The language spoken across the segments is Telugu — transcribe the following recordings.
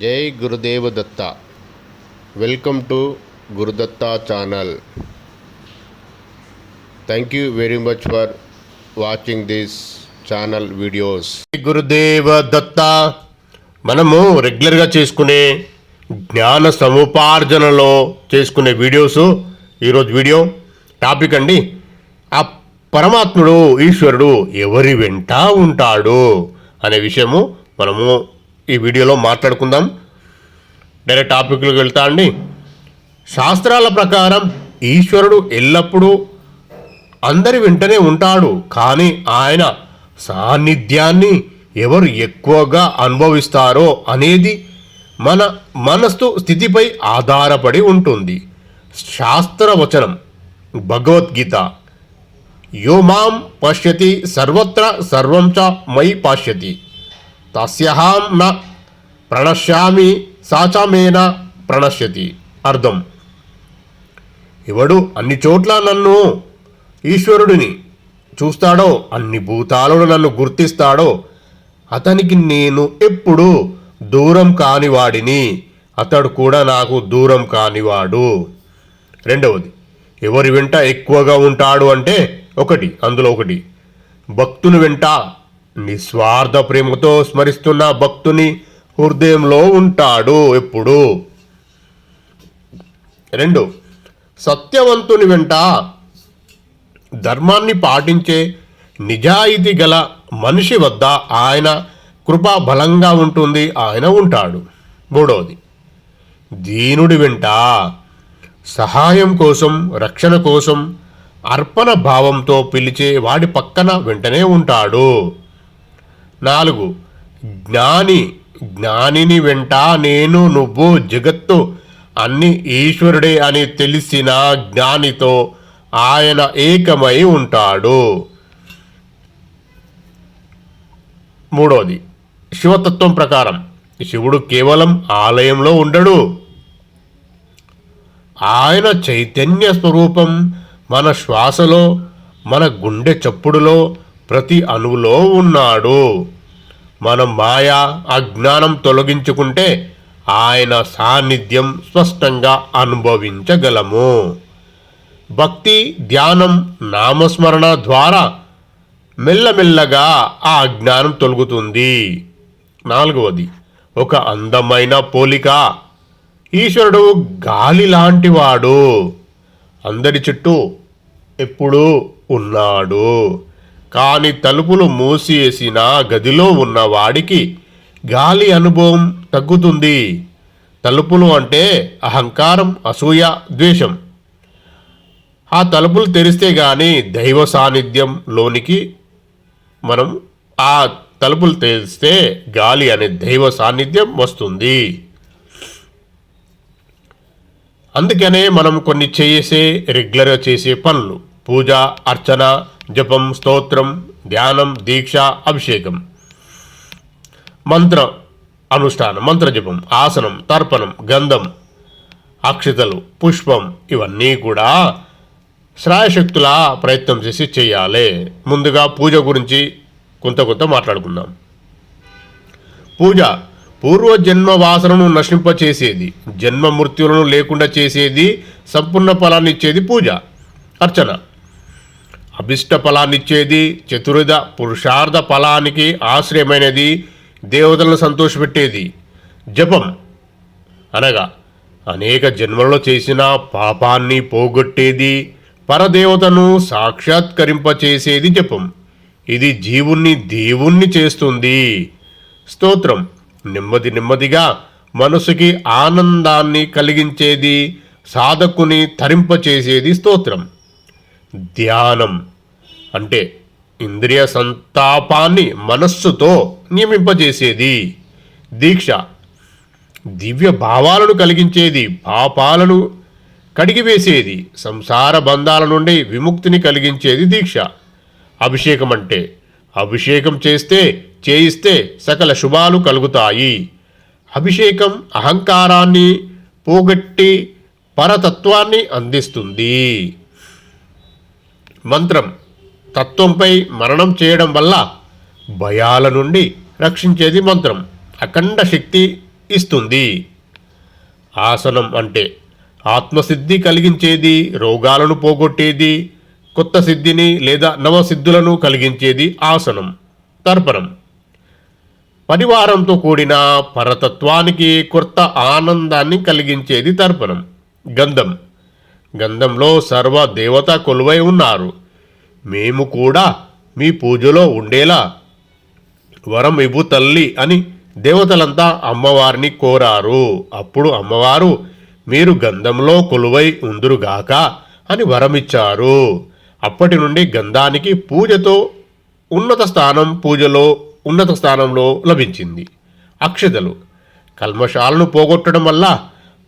Jai Gurudeva Datta. Welcome to Gurudatta channel. Thank you very much for watching this channel videos Gurudeva Datta. మనము రెగ్యులర్గా చేసుకునే జ్ఞాన సముపార్జనలో చేసుకునే వీడియోస్ ఈరోజు వీడియో టాపిక్ అండి ఆ పరమాత్ముడు ఈశ్వరుడు ఎవరి వెంట ఉంటాడు అనే విషయము మనము ఈ వీడియోలో మాట్లాడుకుందాం. డైరెక్ట్ టాపిక్లోకి వెళ్తా అండి. శాస్త్రాల ప్రకారం ఈశ్వరుడు ఎల్లప్పుడూ అందరి వెంటనే ఉంటాడు. కానీ ఆయన సాన్నిధ్యాన్ని ఎవరు ఎక్కువగా అనుభవిస్తారో అనేది మన మనస్సు స్థితిపై ఆధారపడి ఉంటుంది. శాస్త్రవచనం భగవద్గీత యో మాం పశ్యతి సర్వత్ర సర్వం చ మై పశ్యతి తస్యహాం న ప్రణశ్యామి సాచమేన ప్రణశ్యతి. అర్థం. ఎవడు అన్ని చోట్ల నన్ను ఈశ్వరుడిని చూస్తాడో అన్ని భూతాలను నన్ను గుర్తిస్తాడో అతనికి నేను ఎప్పుడు దూరం కానివాడిని అతడు కూడా నాకు దూరం కానివాడు రెండవది ఎవరి వెంట ఎక్కువగా ఉంటాడు అంటే ఒకటి అందులో ఒకటి భక్తుని వెంట నిస్వార్థ ప్రేమతో స్మరిస్తున్న భక్తుని హృదయంలో ఉంటాడు ఎప్పుడు? రెండు సత్యవంతుని వెంట ధర్మాన్ని పాటించే నిజాయితీ గల మనిషి వద్ద ఆయన కృప బలంగా ఉంటుంది ఆయన ఉంటాడు. మూడవది దీనుడి వెంట సహాయం కోసం రక్షణ కోసం అర్పణ భావంతో పిలిచే వాడి పక్కన వెంటనే ఉంటాడు. నాలుగు. జ్ఞాని జ్ఞానిని వెంట నేను నువ్వు జగత్తు అన్ని ఈశ్వరుడే అని తెలిసిన జ్ఞానితో ఆయన ఏకమై ఉంటాడు. మూడవది శివతత్వం ప్రకారం శివుడు కేవలం ఆలయంలో ఉండడు. ఆయన చైతన్య స్వరూపం మన శ్వాసలో మన గుండె చప్పుడులో ప్రతి అణువులో ఉన్నాడు. మనం మాయా అజ్ఞానం తొలగించుకుంటే ఆయన సాన్నిధ్యం స్పష్టంగా అనుభవించగలము. భక్తి ధ్యానం నామస్మరణ ద్వారా మెల్లమెల్లగా ఆ అజ్ఞానం తొలగుతుంది. నాలుగవది ఒక అందమైన పోలిక. ఈశ్వరుడు గాలి లాంటివాడు. అందరి చుట్టూ ఎప్పుడూ ఉన్నాడు. కాని తలుపులు మూసివేసిన గదిలో ఉన్న వాడికి గాలి అనుభవం తగ్గుతుంది. తలుపులు అంటే అహంకారం అసూయ ద్వేషం. ఆ తలుపులు తెరిస్తే గాని దైవ సాన్నిధ్యం లోనికి మనం ఆ తలుపులు తెరిస్తే గాలి అనే దైవ సాన్నిధ్యం వస్తుంది. అందుకనే మనం కొన్ని చేసే రెగ్యులర్గా చేసే పనులు. పూజ అర్చన జపం స్తోత్రం ధ్యానం దీక్ష అభిషేకం. మంత్ర అనుష్ఠానం మంత్ర జపం ఆసనం తర్పణం గంధం అక్షతలు పుష్పం ఇవన్నీ కూడా శ్రాయశక్తుల ప్రయత్నం చేసి చేయాలి. ముందుగా పూజ గురించి కొంత కొంత మాట్లాడుకుందాం. పూజ పూర్వజన్మ వాసనను నశింపచేసేది జన్మ మృత్యులను లేకుండా చేసేది సంపూర్ణ ఫలాన్ని ఇచ్చేది పూజ అర్చన. అభిష్ట ఫలాన్నిచ్చేది చతుర్విధ పురుషార్థ ఫలానికి ఆశ్రయమైనది దేవతలను సంతోషపెట్టేది. జపం. అనగా అనేక జన్మలలో చేసిన పాపాన్ని పోగొట్టేది పరదేవతను సాక్షాత్కరింపచేసేది జపం. ఇది జీవుణ్ణి దేవుణ్ణి చేస్తుంది. స్తోత్రం. నెమ్మది నెమ్మదిగా మనసుకి ఆనందాన్ని కలిగించేది సాధకుని తరింపచేసేది స్తోత్రం. ధ్యానం. అంటే ఇంద్రియ సంతాపాన్ని మనస్సుతో నియమింపజేసేది. దీక్ష దివ్య భావాలను కలిగించేది పాపాలను కడిగివేసేది సంసార బంధాల నుండి విముక్తిని కలిగించేది దీక్ష. అభిషేకం అంటే అభిషేకం చేస్తే చేయిస్తే సకల శుభాలు కలుగుతాయి. అభిషేకం అహంకారాన్ని పోగొట్టి పరతత్వాన్ని అందిస్తుంది. మంత్రం తత్వంపై మరణం చేయడం వల్ల భయాల నుండి రక్షించేది మంత్రం అఖండ శక్తి ఇస్తుంది. ఆసనం అంటే ఆత్మసిద్ధి కలిగించేది రోగాలను పోగొట్టేది కొత్త సిద్ధిని లేదా నవసిద్ధులను కలిగించేది ఆసనం తర్పణం. పరివారంతో కూడిన పరతత్వానికి కొత్త ఆనందాన్ని కలిగించేది తర్పణం గంధం. గంధంలో సర్వ దేవత కొలువై ఉన్నారు. మేము కూడా మీ పూజలో ఉండేలా వరం ఇవ్వు తల్లి అని దేవతలంతా అమ్మవారిని కోరారు. అప్పుడు అమ్మవారు మీరు గంధంలో కొలువై ఉందురుగాక అని వరమిచ్చారు. అప్పటి నుండి గంధానికి పూజతో ఉన్నత స్థానం పూజలో ఉన్నత స్థానంలో లభించింది. అక్షతలు కల్మషాలను పోగొట్టడం వల్ల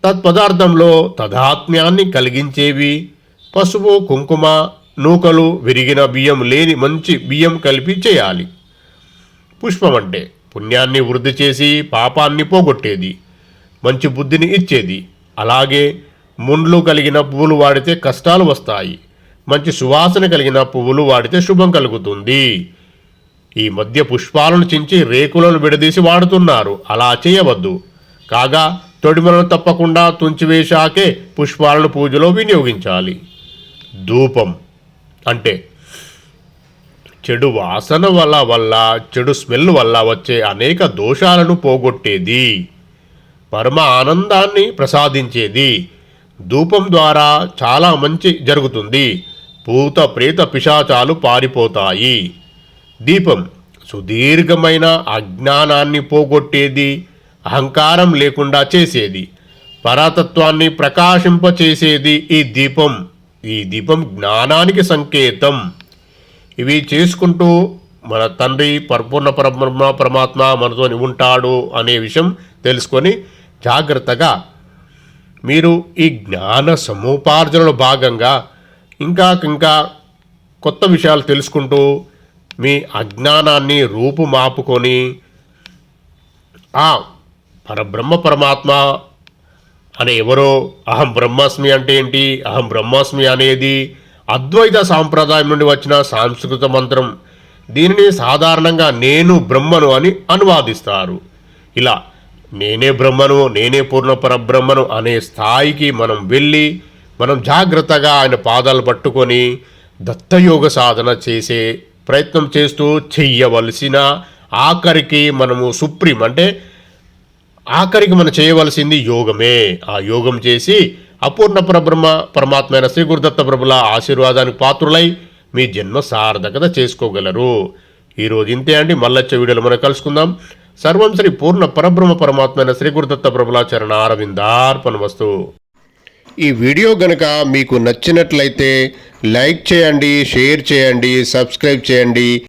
తత్పదార్థంలో తదాత్మ్యాన్ని కలిగించేవి పసుపు కుంకుమ నూకలు విరిగిన బియ్యం లేని మంచి బియ్యం కలిపి చేయాలి. పుష్పం అంటే పుణ్యాన్ని వృద్ధి చేసి పాపాన్ని పోగొట్టేది మంచి బుద్ధిని ఇచ్చేది. అలాగే ముండ్లు కలిగిన పువ్వులు వాడితే కష్టాలు వస్తాయి మంచి సువాసన కలిగిన పువ్వులు వాడితే శుభం కలుగుతుంది. ఈ మధ్య పుష్పాలను చించి రేకులను విడదీసి వాడుతున్నారు. అలా చేయవద్దు. కాగా తొడిమలను తప్పకుండా తుంచివేశాకే పుష్పాలను పూజలో వినియోగించాలి. ధూపం. అంటే చెడు వాసన వల్ల వల్ల చెడు స్మెల్ వల్ల వచ్చే అనేక దోషాలను పోగొట్టేది. పరమ ఆనందాన్ని ప్రసాదించేది. ధూపం ద్వారా చాలా మంచి జరుగుతుంది. పూత ప్రేత పిశాచాలు పారిపోతాయి. దీపం సుదీర్ఘమైన అజ్ఞానాన్ని పోగొట్టేది. అహంకారం లేకుండా చేసేది. పరాతత్వాన్ని ప్రకాశింపచేసేది ఈ దీపం. ఈ దీపం జ్ఞానానికి సంకేతం. ఇవి చేసుకుంటూ మన తండ్రి పరిపూర్ణ పరబ్రహ్మ పరమాత్మ మనతోని ఉంటాడు అనే విషయం తెలుసుకొని జాగ్రత్తగా మీరు ఈ జ్ఞాన సముపార్జనలో భాగంగా ఇంకా ఇంకా కొత్త విషయాలు తెలుసుకుంటూ మీ అజ్ఞానాన్ని రూపుమాపుకొని ఆ పరబ్రహ్మ పరమాత్మ అని ఎవరో అహం బ్రహ్మాస్మి అంటే ఏంటి? అహం బ్రహ్మాస్మి అనేది అద్వైత సాంప్రదాయం నుండి వచ్చిన సాంస్కృత మంత్రం. దీనిని సాధారణంగా నేను బ్రహ్మను అని అనువాదిస్తారు. ఇలా నేనే బ్రహ్మను నేనే పూర్ణ పరబ్రహ్మను అనే స్థాయికి మనం వెళ్ళి మనం జాగ్రత్తగా ఆయన పాదాలు పట్టుకొని దత్తయోగ సాధన చేసే ప్రయత్నం చేస్తూ చెయ్యవలసిన ఆఖరికి మనము సుప్రీం అంటే ఆఖరికి మనం చేయవలసింది యోగమే. ఆ యోగం చేసి అపూర్ణ పరబ్రహ్మ పరమాత్మైన శ్రీ గురుదత్త ప్రభుల ఆశీర్వాదానికి పాత్రులై మీ జన్మ సార్థకత చేసుకోగలరు. ఈరోజు ఇంతే అండి. మళ్ళొచ్చే వీడియోలో మనం కలుసుకుందాం. సర్వం శ్రీ పూర్ణ పరబ్రహ్మ పరమాత్మైన శ్రీ గురుదత్త ప్రభుల చరణ అరవిందార్పణ వస్తు. ఈ వీడియో గనక మీకు నచ్చినట్లయితే లైక్ చేయండి షేర్ చేయండి సబ్స్క్రైబ్ చేయండి.